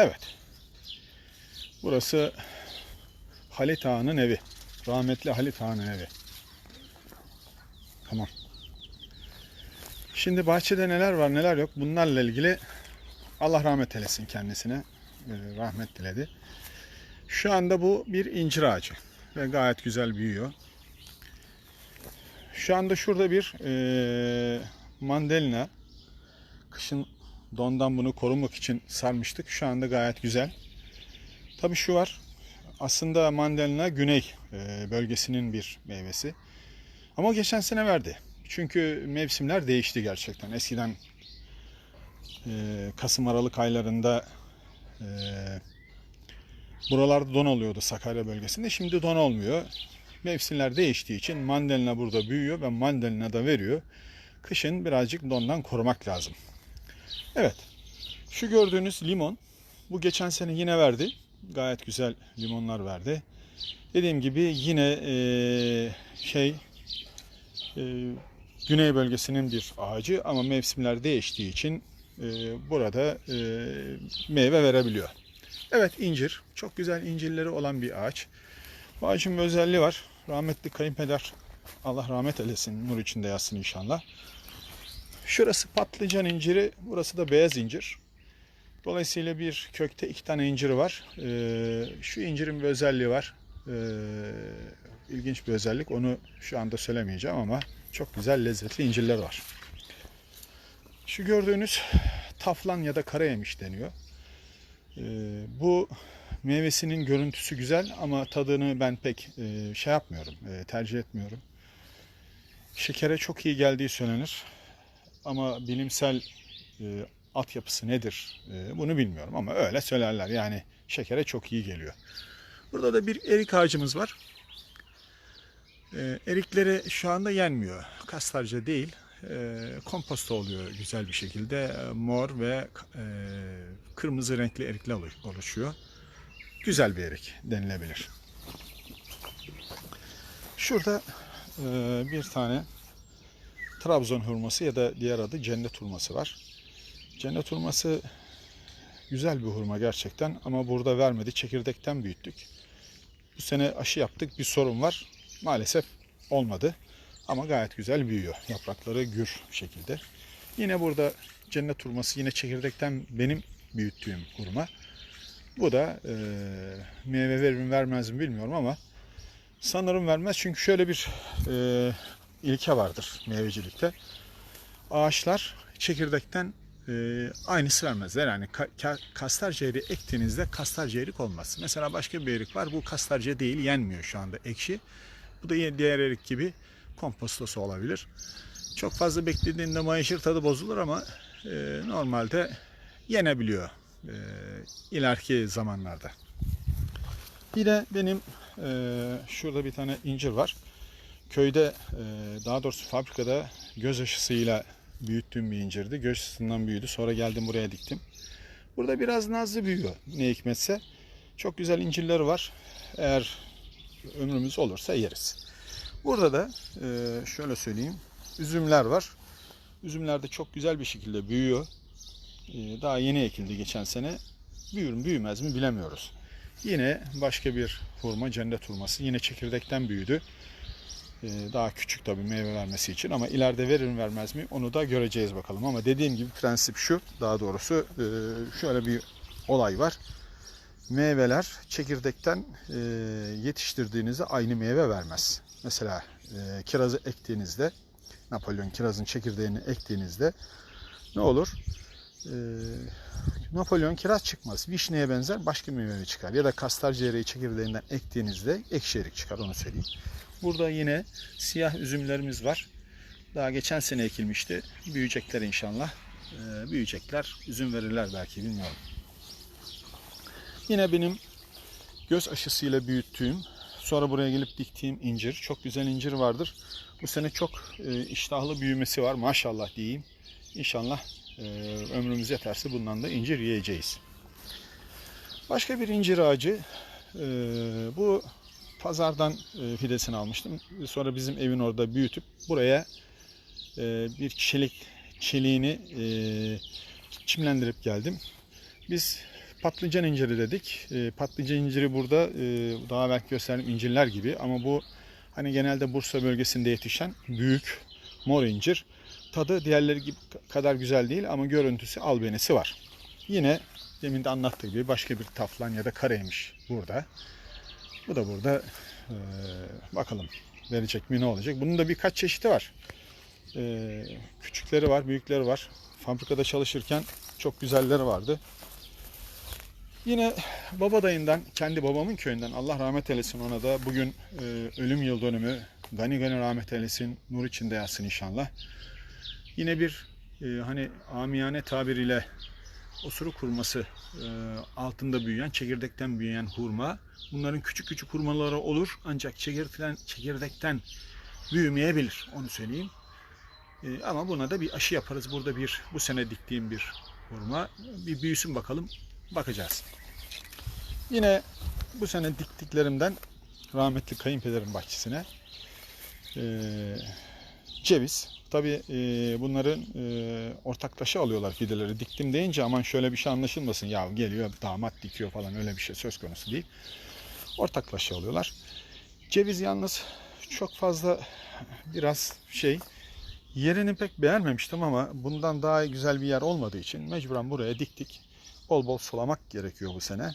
Evet. Burası Halit Ağa'nın evi. Rahmetli Halit Ağa'nın evi. Tamam. Şimdi bahçede neler var neler yok bunlarla ilgili Allah rahmet eylesin kendisine. Ee, Rahmet diledi. Şu anda bu bir incir ağacı ve gayet güzel büyüyor. Şu anda şurada bir eee mandalina. Kışın dondan bunu korumak için sarmıştık. Şu anda gayet güzel. Tabii şu var. Aslında mandalina güney eee, bölgesinin bir meyvesi. Ama geçen sene verdi. Çünkü mevsimler değişti gerçekten. Eskiden eee, Kasım Aralık aylarında eee buralarda don oluyordu Sakarya bölgesinde. Şimdi don olmuyor. Mevsimler değiştiği için mandalina burada büyüyor ve mandalina da veriyor. Kışın birazcık dondan korumak lazım. Evet. Şu gördüğünüz limon. Bu geçen sene yine verdi. Gayet güzel limonlar verdi. Dediğim gibi yine eee, şey eee, güney bölgesinin bir ağacı ama mevsimler değiştiği için eee, burada eee, meyve verebiliyor. Evet incir. Çok güzel incirleri olan bir ağaç. Bu ağacın bir özelliği var. Rahmetli kayınpeder Allah rahmet eylesin. Nur içinde yatsın inşallah. Şurası patlıcan inciri. Burası da beyaz incir. Dolayısıyla bir kökte iki tane inciri var. Ee, şu incirin bir özelliği var. Ee, ilginç bir özellik. Onu şu anda söylemeyeceğim ama çok güzel lezzetli incirler var. Şu gördüğünüz taflan ya da karayemiş deniyor. Ee, bu meyvesinin görüntüsü güzel ama tadını ben pek e, şey yapmıyorum, e, tercih etmiyorum. Şekere çok iyi geldiği söylenir. Ama bilimsel e, altyapısı nedir e, bunu bilmiyorum ama öyle söylerler. Yani şekere çok iyi geliyor. Burada da bir erik ağacımız var. E, erikleri şu anda yenmiyor. Kastarca değil. E, komposta oluyor güzel bir şekilde. E, mor ve e, kırmızı renkli erikler olu- oluşuyor. Güzel bir erik denilebilir. Şurada e, bir tane Trabzon hurması ya da diğer adı cennet hurması var. Cennet hurması güzel bir hurma gerçekten ama burada vermedi. Çekirdekten büyüttük. Bu sene aşı yaptık. Bir sorun var. Maalesef olmadı. Ama gayet güzel büyüyor. Yaprakları gür şekilde. Yine burada cennet hurması yine çekirdekten benim büyüttüğüm hurma. Bu da e, meyve verir mi vermez mi bilmiyorum ama sanırım vermez. Çünkü şöyle bir e, ilke vardır meyvecilikte. Ağaçlar çekirdekten e, aynısı vermezler. Yani ka- ka- kastarca eğri ektiğinizde kastarca erik olmaz. Mesela başka bir erik var. Bu kastarca değil yenmiyor şu anda ekşi. Bu da diğer erik gibi kompostosu olabilir. Çok fazla beklediğinde mayışır tadı bozulur ama e, normalde yenebiliyor e, ileriki zamanlarda. Bir de benim e, şurada bir tane incir var. Köyde e, daha doğrusu fabrikada göz aşısıyla büyüttüğüm bir incirdi. Göz aşısından büyüdü. Sonra geldim buraya diktim. Burada biraz nazlı büyüyor ne hikmetse. Çok güzel incirleri var. Eğer ömrümüz olursa yeriz. Burada da e, şöyle söyleyeyim. Üzümler var. Üzümler de çok güzel bir şekilde büyüyor. E, daha yeni ekildi geçen sene. Büyür mü büyümez mi bilemiyoruz. Yine başka bir hurma, cennet hurması. Yine çekirdekten büyüdü. E, daha küçük tabii meyve vermesi için ama ileride verir mi vermez mi onu da göreceğiz bakalım. Ama dediğim gibi prensip şu, daha doğrusu e, şöyle bir olay var. Meyveler çekirdekten e, yetiştirdiğinizde aynı meyve vermez. Mesela e, kirazı ektiğinizde, Napolyon kirazın çekirdeğini ektiğinizde ne olur? Napolyon kiraz çıkmaz. Vişneye benzer başka bir meyve çıkar. Ya da kastar cereyi çekirdeğinden ektiğinizde ekşi erik çıkar onu söyleyeyim. Burada yine siyah üzümlerimiz var. Daha geçen sene ekilmişti. Büyüyecekler inşallah. E, büyüyecekler. Üzüm verirler belki bilmiyorum. Yine benim göz aşısıyla büyüttüğüm, sonra buraya gelip diktiğim incir. Çok güzel incir vardır. Bu sene çok e, iştahlı büyümesi var maşallah diyeyim. İnşallah e, ömrümüz yeterse bundan da incir yiyeceğiz. Başka bir incir ağacı. e, bu pazardan e, fidesini almıştım. Sonra bizim evin orada büyütüp buraya e, bir kişilik çeliğini e, çimlendirip geldim. Biz patlıcan inciri dedik. Patlıcan inciri burada daha belki gösterdiğim incirler gibi ama bu hani genelde Bursa bölgesinde yetişen büyük mor incir. Tadı diğerleri gibi kadar güzel değil ama görüntüsü albenisi var. Yine demin de anlattığı gibi başka bir taflan ya da kareymiş burada. Bu da burada e, bakalım verecek mi ne olacak. Bunun da birkaç çeşidi var. E, küçükleri var, büyükleri var. Fabrikada çalışırken çok güzelleri vardı. Yine baba dayından, kendi babamın köyünden Allah rahmet eylesin ona da bugün e, ölüm yıl dönümü. Gani gani rahmet eylesin, nur içinde yatsın inşallah. Yine bir e, hani amiyane tabiriyle osuruk hurması e, altında büyüyen, çekirdekten büyüyen hurma. Bunların küçük küçük hurmaları olur ancak çekirdekten, çekirdekten büyümeyebilir onu söyleyeyim. E, ama buna da bir aşı yaparız. Burada bir bu sene diktiğim bir hurma. Bir büyüsün bakalım. Bakacağız. Yine bu sene diktiklerimden rahmetli kayınpederin bahçesine e, ceviz. Tabi bunların e, ortaklaşa alıyorlar fideleri. Diktim deyince aman şöyle bir şey anlaşılmasın. Ya geliyor damat dikiyor falan öyle bir şey söz konusu değil. Ortaklaşa alıyorlar. Ceviz yalnız çok fazla biraz şey yerini pek beğenmemiştim ama bundan daha güzel bir yer olmadığı için mecburen buraya diktik. Bol bol sulamak gerekiyor bu sene.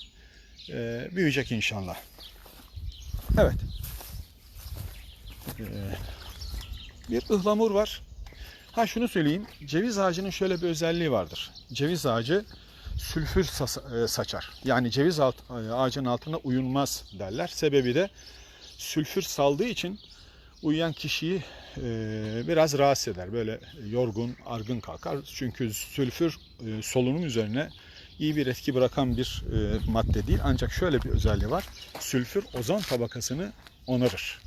E, büyüyecek inşallah. Evet. E, bir ıhlamur var. Ha şunu söyleyeyim. Ceviz ağacının şöyle bir özelliği vardır. Ceviz ağacı sülfür e, saçar. Yani ceviz alt, e, ağacının altına uyunmaz derler. Sebebi de sülfür saldığı için uyuyan kişiyi e, biraz rahatsız eder. Böyle yorgun, argın kalkar. Çünkü sülfür e, solunum üzerine iyi bir etki bırakan bir e, madde değil. Ancak şöyle bir özelliği var. Sülfür ozon tabakasını onarır.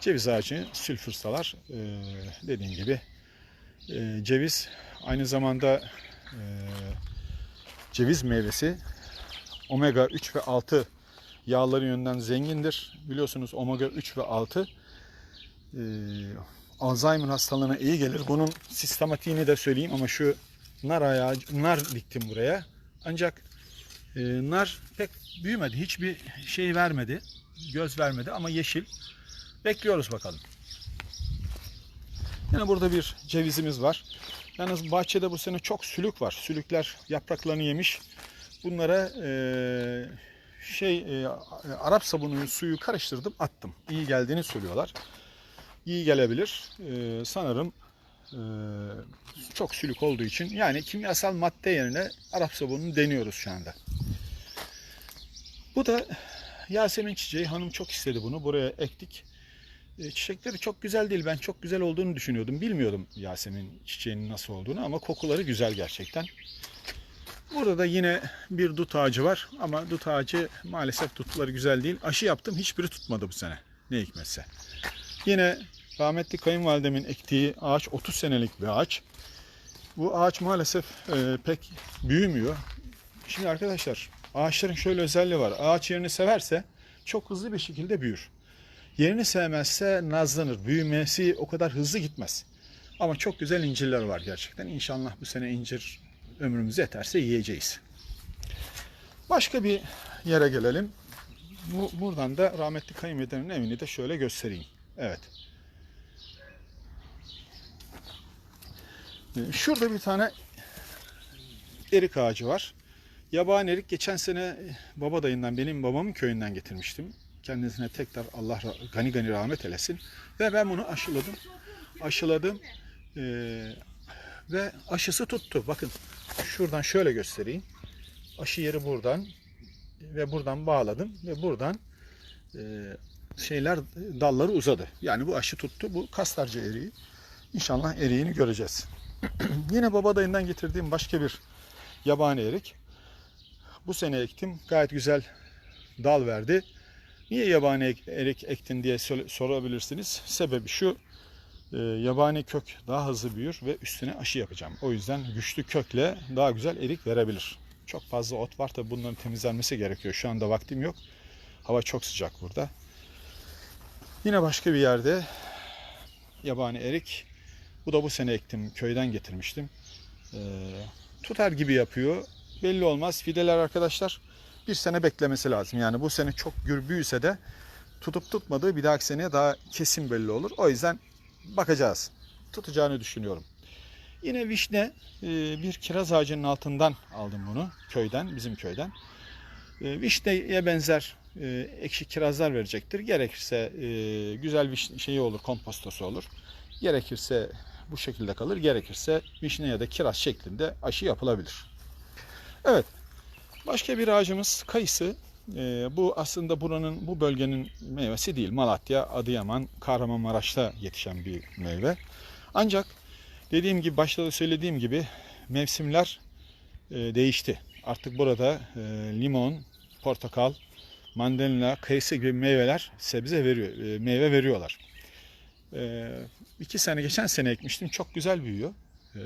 Ceviz ağacı sülfür salar. E, dediğim gibi e, ceviz aynı zamanda e, ceviz meyvesi omega 3 ve 6 yağları yönden zengindir. Biliyorsunuz omega 3 ve 6 e, Alzheimer hastalığına iyi gelir. Bunun sistematiğini de söyleyeyim ama şu nar ayağı, nar diktim buraya. Ancak e, nar pek büyümedi. Hiçbir şey vermedi. Göz vermedi ama yeşil. Bekliyoruz bakalım. Yine burada bir cevizimiz var. Yalnız bahçede bu sene çok sülük var. Sülükler yapraklarını yemiş. Bunlara e, şey e, Arap sabunu suyu karıştırdım attım. İyi geldiğini söylüyorlar. İyi gelebilir. E, sanırım e, çok sülük olduğu için yani kimyasal madde yerine Arap sabununu deniyoruz şu anda. Bu da Yasemin çiçeği. Hanım çok istedi bunu. Buraya ektik. E, Çiçekleri çok güzel değil. Ben çok güzel olduğunu düşünüyordum. Bilmiyordum Yasemin çiçeğinin nasıl olduğunu ama kokuları güzel gerçekten. Burada da yine bir dut ağacı var ama dut ağacı maalesef dutları güzel değil. Aşı yaptım hiçbiri tutmadı bu sene. Ne hikmetse. Yine rahmetli kayınvalidemin ektiği ağaç 30 senelik bir ağaç. Bu ağaç maalesef e, pek büyümüyor. Şimdi arkadaşlar ağaçların şöyle özelliği var. Ağaç yerini severse çok hızlı bir şekilde büyür. Yerini sevmezse nazlanır. Büyümesi o kadar hızlı gitmez. Ama çok güzel incirler var gerçekten. İnşallah bu sene incir ömrümüz yeterse yiyeceğiz. Başka bir yere gelelim. Bu, buradan da rahmetli kayınpederin evini de şöyle göstereyim. Evet. Ee, Şurada bir tane erik ağacı var. Yabani erik geçen sene baba dayından benim babamın köyünden getirmiştim. Kendisine tekrar Allah gani gani rahmet eylesin. Ve ben bunu aşıladım. Aşıladım. Ee, ve aşısı tuttu. Bakın şuradan şöyle göstereyim. Aşı yeri buradan ve buradan bağladım ve buradan e, şeyler dalları uzadı. Yani bu aşı tuttu. Bu kastarca eriği. İnşallah eriğini göreceğiz. Yine baba dayından getirdiğim başka bir yabani erik. Bu sene ektim. Gayet güzel dal verdi. Niye yabani erik ektin diye sorabilirsiniz. Sebebi şu. e, yabani kök daha hızlı büyür ve üstüne aşı yapacağım. O yüzden güçlü kökle daha güzel erik verebilir. Çok fazla ot var tabi bunların temizlenmesi gerekiyor. Şu anda vaktim yok. Hava çok sıcak burada. Yine başka bir yerde yabani erik. Bu da bu sene ektim. Köyden getirmiştim. Ee, tutar gibi yapıyor. belli olmaz. Fideler arkadaşlar bir sene beklemesi lazım. Yani bu sene çok gür büyüse de tutup tutmadığı bir dahaki seneye daha kesin belli olur. O yüzden bakacağız. Tutacağını düşünüyorum. Yine vişne e, bir kiraz ağacının altından aldım bunu köyden, bizim köyden. E, Vişneye benzer e, ekşi kirazlar verecektir. Gerekirse güzel bir şeyi olur, kompostosu olur. Gerekirse bu şekilde kalır. Gerekirse vişne ya da kiraz şeklinde aşı yapılabilir. Evet. Başka bir ağacımız kayısı. E, bu aslında buranın, bu bölgenin meyvesi değil. Malatya, Adıyaman, Kahramanmaraş'ta yetişen bir meyve. Ancak dediğim gibi başta da söylediğim gibi mevsimler e, değişti. Artık burada e, limon, portakal, mandalina, kayısı gibi meyveler sebze veriyor, e, meyve veriyorlar. E, iki sene geçen sene ekmiştim. Çok güzel büyüyor. E,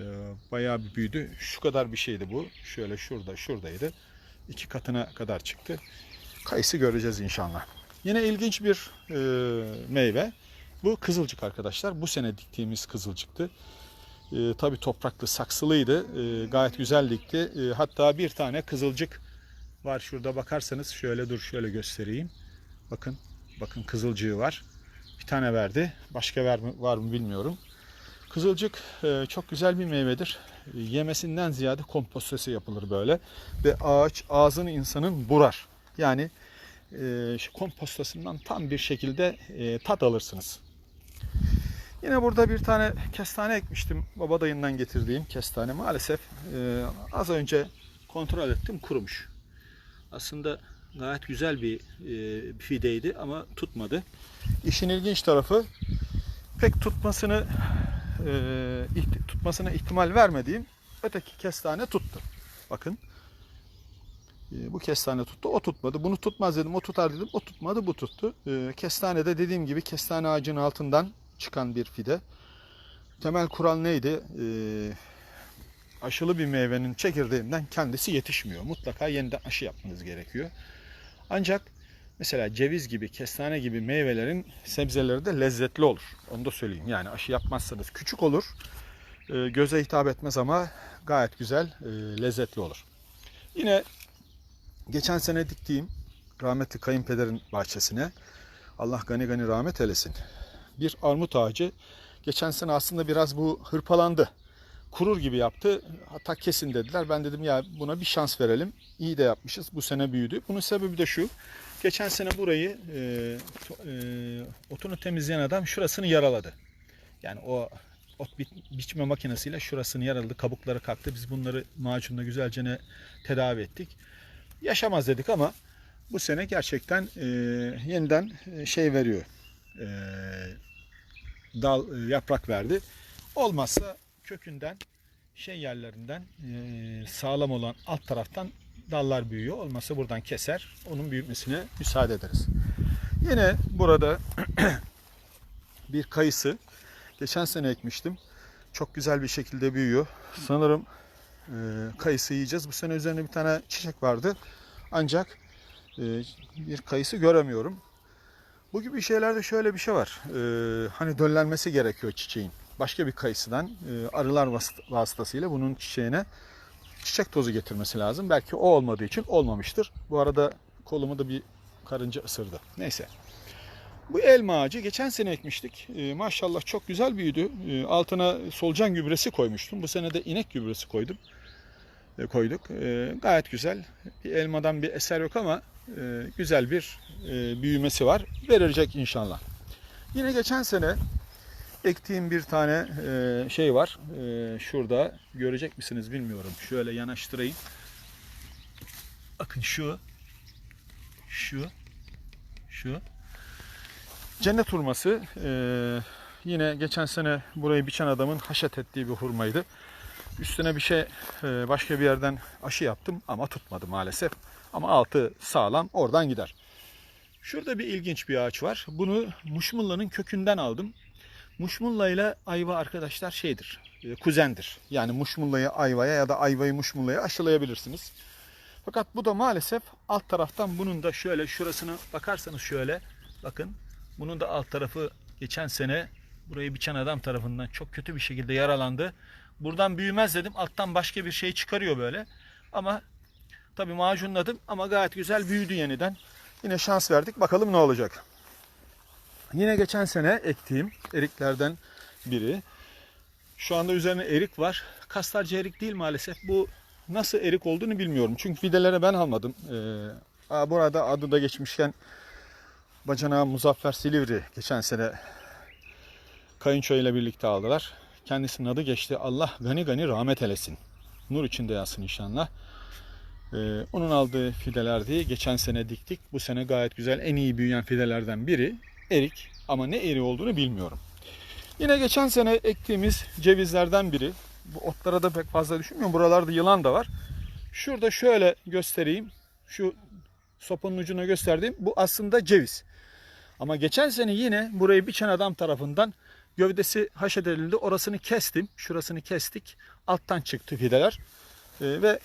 bayağı bir büyüdü. Şu kadar bir şeydi bu. Şöyle şurada, şuradaydı. İki katına kadar çıktı. Kayısı göreceğiz inşallah. Yine ilginç bir e, meyve. Bu kızılcık arkadaşlar. Bu sene diktiğimiz kızılcıktı. E, tabii topraklı, saksılıydı. E, gayet güzel dikti. E, hatta bir tane kızılcık var şurada bakarsanız şöyle dur şöyle göstereyim. Bakın bakın kızılcığı var. Bir tane verdi. Başka var mı, var mı bilmiyorum. Kızılcık e, çok güzel bir meyvedir. E, Yemesinden ziyade kompostosu yapılır böyle. Ve ağaç ağzını insanın burar. Yani e, şu kompostosundan tam bir şekilde tat alırsınız. Yine burada bir tane kestane ekmiştim. Baba dayından getirdiğim kestane. Maalesef az önce kontrol ettim kurumuş. Aslında gayet güzel bir fideydi ama tutmadı. İşin ilginç tarafı pek tutmasını e, tutmasına ihtimal vermediğim öteki kestane tuttu. Bakın. E, bu kestane tuttu, o tutmadı. Bunu tutmaz dedim, o tutar dedim, o tutmadı, bu tuttu. E, kestane de dediğim gibi kestane ağacının altından çıkan bir fide. Temel kural neydi? E, aşılı bir meyvenin çekirdeğinden kendisi yetişmiyor. Mutlaka yeniden aşı yapmanız gerekiyor. Ancak mesela ceviz gibi, kestane gibi meyvelerin sebzeleri de lezzetli olur. Onu da söyleyeyim. Yani aşı yapmazsanız küçük olur. E, göze hitap etmez ama gayet güzel, e, lezzetli olur. Yine geçen sene diktiğim rahmetli kayınpederin bahçesine Allah gani gani rahmet eylesin. Bir armut ağacı geçen sene aslında biraz bu hırpalandı kurur gibi yaptı. Hatta kesin dediler. Ben dedim ya buna bir şans verelim. İyi de yapmışız. Bu sene büyüdü. Bunun sebebi de şu. Geçen sene burayı e, e, otunu temizleyen adam şurasını yaraladı. Yani o ot bi- biçme makinesiyle şurasını yaraladı. Kabukları kalktı. Biz bunları macunla güzelce ne tedavi ettik. Yaşamaz dedik ama bu sene gerçekten e, yeniden e, şey veriyor. E, dal e, yaprak verdi. Olmazsa kökünden şey yerlerinden e, sağlam olan alt taraftan dallar büyüyor. Olmazsa buradan keser. Onun büyümesine müsaade ederiz. Yine burada bir kayısı. Geçen sene ekmiştim. Çok güzel bir şekilde büyüyor. Sanırım e, kayısı yiyeceğiz. Bu sene üzerine bir tane çiçek vardı. Ancak e, bir kayısı göremiyorum. Bu gibi şeylerde şöyle bir şey var. E, hani döllenmesi gerekiyor çiçeğin başka bir kayısıdan e, arılar vas- vasıtasıyla bunun çiçeğine çiçek tozu getirmesi lazım. Belki o olmadığı için olmamıştır. Bu arada kolumu da bir karınca ısırdı. Neyse. Bu elma ağacı geçen sene ekmiştik. E, maşallah çok güzel büyüdü. E, altına solucan gübresi koymuştum. Bu sene de inek gübresi koydum. E, koyduk. E, gayet güzel. Bir elmadan bir eser yok ama e, güzel bir e, büyümesi var. Verilecek inşallah. Yine geçen sene ektiğim bir tane e, şey var. E, şurada görecek misiniz bilmiyorum. Şöyle yanaştırayım. Bakın şu. Şu. Şu. Cennet hurması. E, yine geçen sene burayı biçen adamın haşet ettiği bir hurmaydı. Üstüne bir şey e, başka bir yerden aşı yaptım ama tutmadı maalesef. Ama altı sağlam oradan gider. Şurada bir ilginç bir ağaç var. Bunu muşmullanın kökünden aldım. Muşmulla ile ayva arkadaşlar şeydir, e, kuzendir. Yani muşmullayı ayvaya ya da ayvayı muşmullaya aşılayabilirsiniz. Fakat bu da maalesef alt taraftan bunun da şöyle şurasını bakarsanız şöyle bakın. Bunun da alt tarafı geçen sene burayı biçen adam tarafından çok kötü bir şekilde yaralandı. Buradan büyümez dedim. Alttan başka bir şey çıkarıyor böyle. Ama Tabii macunladım ama gayet güzel büyüdü yeniden. Yine şans verdik. Bakalım ne olacak. Yine geçen sene ektiğim eriklerden biri. Şu anda üzerine erik var. Kastarcı erik değil maalesef. Bu nasıl erik olduğunu bilmiyorum. Çünkü fidelere ben almadım. Ee, burada adı da geçmişken bacanağı Muzaffer Silivri geçen sene kayınço ile birlikte aldılar. Kendisinin adı geçti. Allah gani gani rahmet eylesin. Nur içinde yatsın inşallah. Ee, onun aldığı fidelerdi. Geçen sene diktik. Bu sene gayet güzel en iyi büyüyen fidelerden biri erik. Ama ne eri olduğunu bilmiyorum. Yine geçen sene ektiğimiz cevizlerden biri. Bu otlara da pek fazla düşünmüyorum. Buralarda yılan da var. Şurada şöyle göstereyim. Şu sopanın ucuna gösterdiğim bu aslında ceviz. Ama geçen sene yine burayı biçen adam tarafından gövdesi haşedildi. Orasını kestim. Şurasını kestik. Alttan çıktı fideler. Ee, ve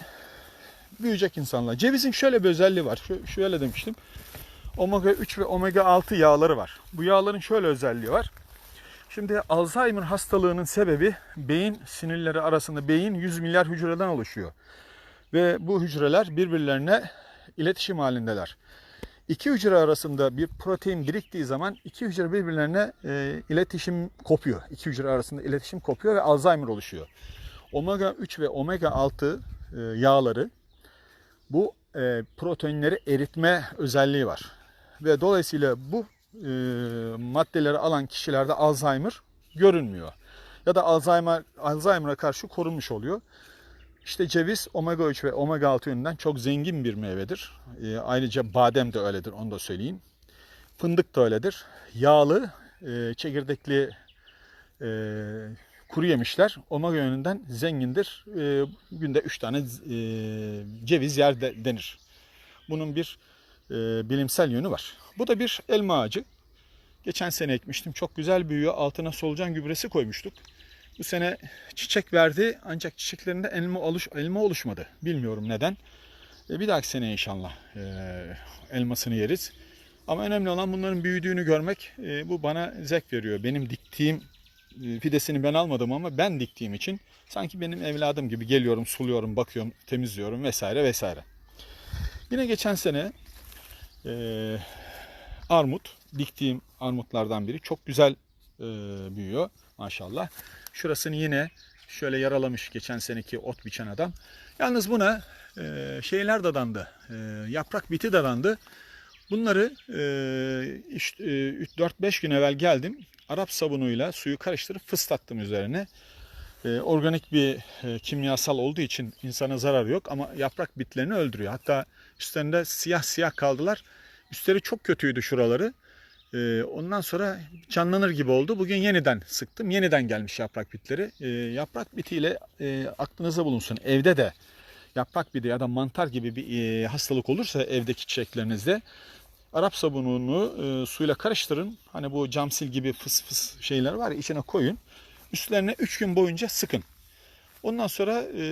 büyüyecek insanlar. Cevizin şöyle bir özelliği var. Şöyle demiştim. Omega 3 ve omega 6 yağları var. Bu yağların şöyle özelliği var. Şimdi Alzheimer hastalığının sebebi beyin sinirleri arasında beyin 100 milyar hücreden oluşuyor. Ve bu hücreler birbirlerine iletişim halindeler. İki hücre arasında bir protein biriktiği zaman iki hücre birbirlerine e, iletişim kopuyor. İki hücre arasında iletişim kopuyor ve Alzheimer oluşuyor. Omega 3 ve omega 6 e, yağları bu e, proteinleri eritme özelliği var. Ve dolayısıyla bu e, maddeleri alan kişilerde Alzheimer görünmüyor. Ya da Alzheimer Alzheimer'a karşı korunmuş oluyor. İşte ceviz omega 3 ve omega 6 yönünden çok zengin bir meyvedir. E, ayrıca badem de öyledir onu da söyleyeyim. Fındık da öyledir. Yağlı, e, çekirdekli e, kuru yemişler omega yönünden zengindir. E, günde 3 tane e, ceviz yer de, denir. Bunun bir e, bilimsel yönü var. Bu da bir elma ağacı. Geçen sene ekmiştim. Çok güzel büyüyor. Altına solucan gübresi koymuştuk. Bu sene çiçek verdi ancak çiçeklerinde elma, oluş, elma oluşmadı. Bilmiyorum neden. E, bir dahaki sene inşallah e, elmasını yeriz. Ama önemli olan bunların büyüdüğünü görmek. E, bu bana zevk veriyor. Benim diktiğim e, fidesini ben almadım ama ben diktiğim için sanki benim evladım gibi geliyorum, suluyorum, bakıyorum, temizliyorum vesaire vesaire. Yine geçen sene e, armut, diktiğim armutlardan biri. Çok güzel e, büyüyor maşallah. Şurasını yine şöyle yaralamış geçen seneki ot biçen adam. Yalnız buna e, şeyler dadandı, e, yaprak biti dadandı. Bunları e, işte, e, 4-5 gün evvel geldim. Arap sabunuyla suyu karıştırıp fıslattım üzerine. E, organik bir e, kimyasal olduğu için insana zararı yok ama yaprak bitlerini öldürüyor. Hatta üstlerinde siyah siyah kaldılar. Üstleri çok kötüydü şuraları. E, ondan sonra canlanır gibi oldu. Bugün yeniden sıktım. Yeniden gelmiş yaprak bitleri. E, yaprak bitiyle e, aklınıza bulunsun. Evde de yaprak biti ya da mantar gibi bir e, hastalık olursa evdeki çiçeklerinizde Arap sabununu e, suyla karıştırın. Hani bu camsil gibi fıs fıs şeyler var ya içine koyun. Üstlerine 3 gün boyunca sıkın. Ondan sonra e,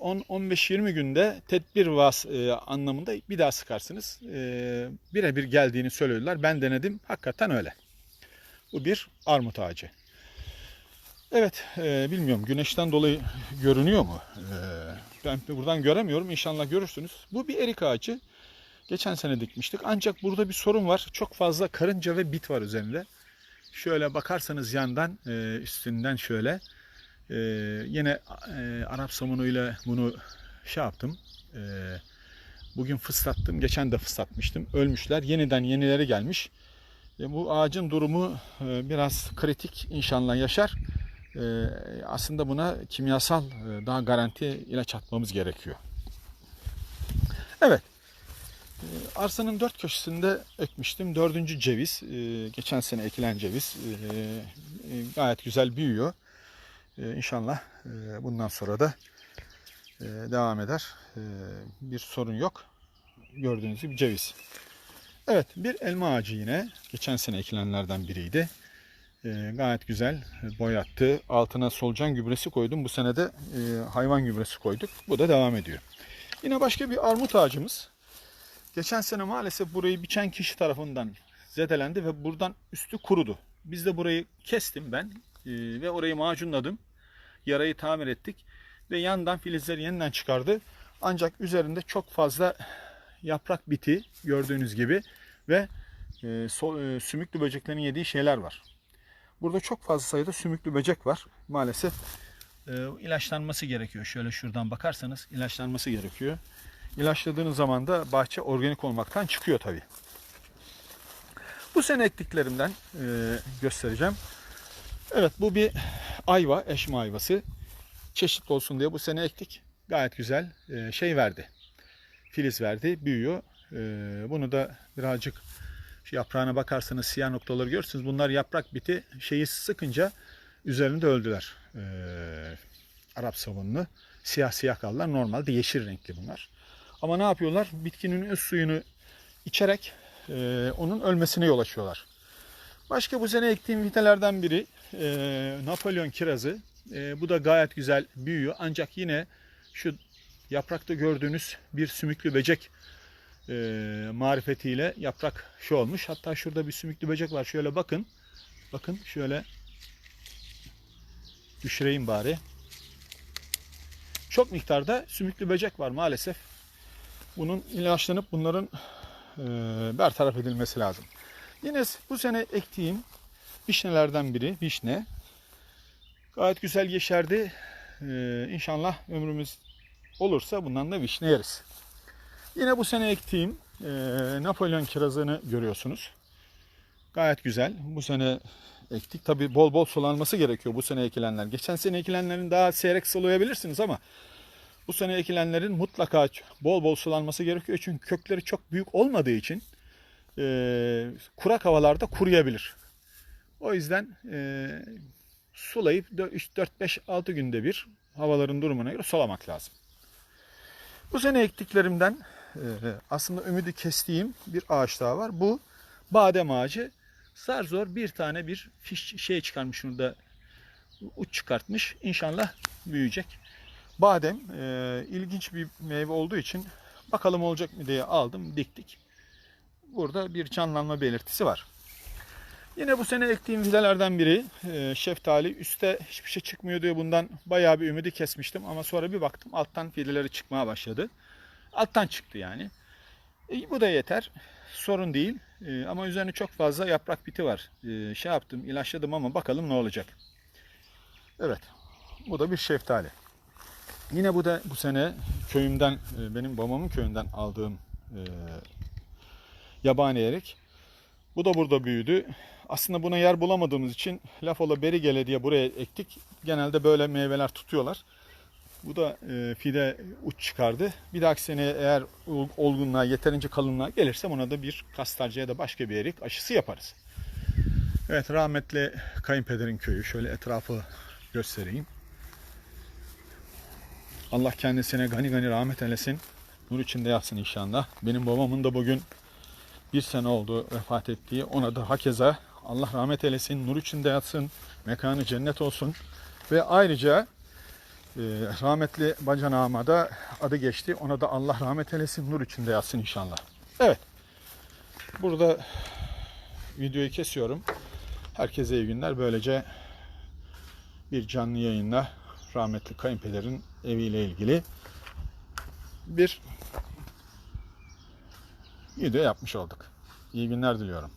10-15-20 günde tedbir vas e, anlamında bir daha sıkarsınız. E, birebir geldiğini söylüyorlar. Ben denedim. Hakikaten öyle. Bu bir armut ağacı. Evet, e, bilmiyorum güneşten dolayı görünüyor mu? E, ben buradan göremiyorum. İnşallah görürsünüz. Bu bir erik ağacı. Geçen sene dikmiştik. Ancak burada bir sorun var. Çok fazla karınca ve bit var üzerinde. Şöyle bakarsanız yandan, e, üstünden şöyle. E, yine e, Arap somunuyla bunu şey yaptım. E, bugün fıslattım. Geçen de fıslatmıştım. Ölmüşler. Yeniden yenileri gelmiş. E, bu ağacın durumu e, biraz kritik. İnşallah yaşar. E, aslında buna kimyasal e, daha garanti ilaç atmamız gerekiyor. Evet. E, Arsanın dört köşesinde ekmiştim. Dördüncü ceviz. Geçen sene ekilen ceviz. e, Gayet güzel büyüyor. E, İnşallah e, bundan sonra da e, devam eder. E, Bir sorun yok. Gördüğünüz gibi ceviz. Evet bir elma ağacı yine. Geçen sene ekilenlerden biriydi. E, Gayet güzel boyattı. Altına solucan gübresi koydum. Bu sene de hayvan gübresi koyduk. Bu da devam ediyor. Yine başka bir armut ağacımız. Geçen sene maalesef burayı biçen kişi tarafından zedelendi ve buradan üstü kurudu. Biz de burayı kestim ben ve orayı macunladım. Yarayı tamir ettik ve yandan filizleri yeniden çıkardı. Ancak üzerinde çok fazla yaprak biti gördüğünüz gibi ve e, so- e, sümüklü böceklerin yediği şeyler var. Burada çok fazla sayıda sümüklü böcek var. Maalesef e, ilaçlanması gerekiyor. Şöyle şuradan bakarsanız ilaçlanması gerekiyor. İlaçladığınız zaman da bahçe organik olmaktan çıkıyor tabii. Bu sene ektiklerimden e, göstereceğim. Evet bu bir ayva, eşme ayvası. Çeşitli olsun diye bu sene ektik. Gayet güzel e, şey verdi. Filiz verdi, büyüyor. E, bunu da birazcık şu yaprağına bakarsanız siyah noktaları görürsünüz. Bunlar yaprak biti şeyi sıkınca üzerinde öldüler. E, Arap sabunlu. Siyah siyah kaldılar. Normalde yeşil renkli bunlar. Ama ne yapıyorlar? Bitkinin öz suyunu içerek onun ölmesine yol açıyorlar. Başka bu sene ektiğim vitelerden biri e, Napolyon kirazı. E, bu da gayet güzel büyüyor. Ancak yine şu yaprakta gördüğünüz bir sümüklü böcek e, marifetiyle yaprak şu olmuş. Hatta şurada bir sümüklü böcek var. Şöyle bakın. Bakın şöyle düşüreyim bari. Çok miktarda sümüklü böcek var maalesef. Bunun ilaçlanıp bunların e, bertaraf edilmesi lazım. Yine bu sene ektiğim vişnelerden biri vişne. Gayet güzel yeşerdi. Ee, inşallah ömrümüz olursa bundan da vişne yeriz. Yine bu sene ektiğim e, Napolyon kirazını görüyorsunuz. Gayet güzel. Bu sene ektik. Tabi bol bol sulanması gerekiyor bu sene ekilenler. Geçen sene ekilenlerin daha seyrek sulayabilirsiniz ama bu sene ekilenlerin mutlaka bol bol sulanması gerekiyor. Çünkü kökleri çok büyük olmadığı için e, kurak havalarda kuruyabilir. O yüzden e, sulayıp 4-5-6 günde bir havaların durumuna göre sulamak lazım. Bu sene ektiklerimden e, aslında ümidi kestiğim bir ağaç daha var. Bu badem ağacı. Zar zor bir tane bir fiş şey çıkarmış şurada uç çıkartmış. İnşallah büyüyecek. Badem e, ilginç bir meyve olduğu için bakalım olacak mı diye aldım diktik. Burada bir canlanma belirtisi var. Yine bu sene ektiğim fidelerden biri e, şeftali. Üste hiçbir şey çıkmıyor diye bundan bayağı bir ümidi kesmiştim. Ama sonra bir baktım alttan fideleri çıkmaya başladı. Alttan çıktı yani. E, bu da yeter. Sorun değil. E, ama üzerine çok fazla yaprak biti var. E, şey yaptım ilaçladım ama bakalım ne olacak. Evet. Bu da bir şeftali. Yine bu da bu sene köyümden, e, benim babamın köyünden aldığım e, yabani erik. Bu da burada büyüdü. Aslında buna yer bulamadığımız için laf ola beri gele diye buraya ektik. Genelde böyle meyveler tutuyorlar. Bu da e, fide uç çıkardı. Bir dahaki sene eğer olgunluğa yeterince kalınlığa gelirse ona da bir kastarca da başka bir erik aşısı yaparız. Evet rahmetli kayınpederin köyü. Şöyle etrafı göstereyim. Allah kendisine gani gani rahmet eylesin. Nur içinde yatsın inşallah. Benim babamın da bugün bir sene oldu vefat ettiği. Ona da hakeza Allah rahmet eylesin, nur içinde yatsın, mekanı cennet olsun. Ve ayrıca e, rahmetli bacanağıma da adı geçti. Ona da Allah rahmet eylesin, nur içinde yatsın inşallah. Evet. Burada videoyu kesiyorum. Herkese iyi günler. Böylece bir canlı yayınla rahmetli kayınpederin eviyle ilgili bir video yapmış olduk. İyi günler diliyorum.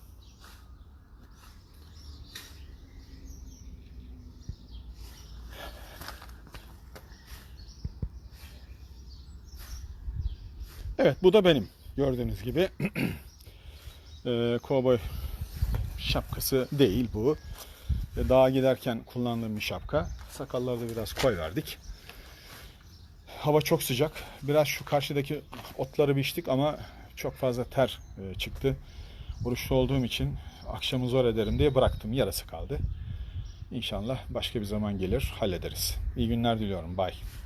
Evet bu da benim. Gördüğünüz gibi e, kovboy şapkası değil bu. E, dağa giderken kullandığım bir şapka. Sakalları da biraz koy verdik. Hava çok sıcak. Biraz şu karşıdaki otları biçtik ama çok fazla ter e, çıktı. Oruçlu olduğum için akşamı zor ederim diye bıraktım. Yarısı kaldı. İnşallah başka bir zaman gelir hallederiz. İyi günler diliyorum. Bye.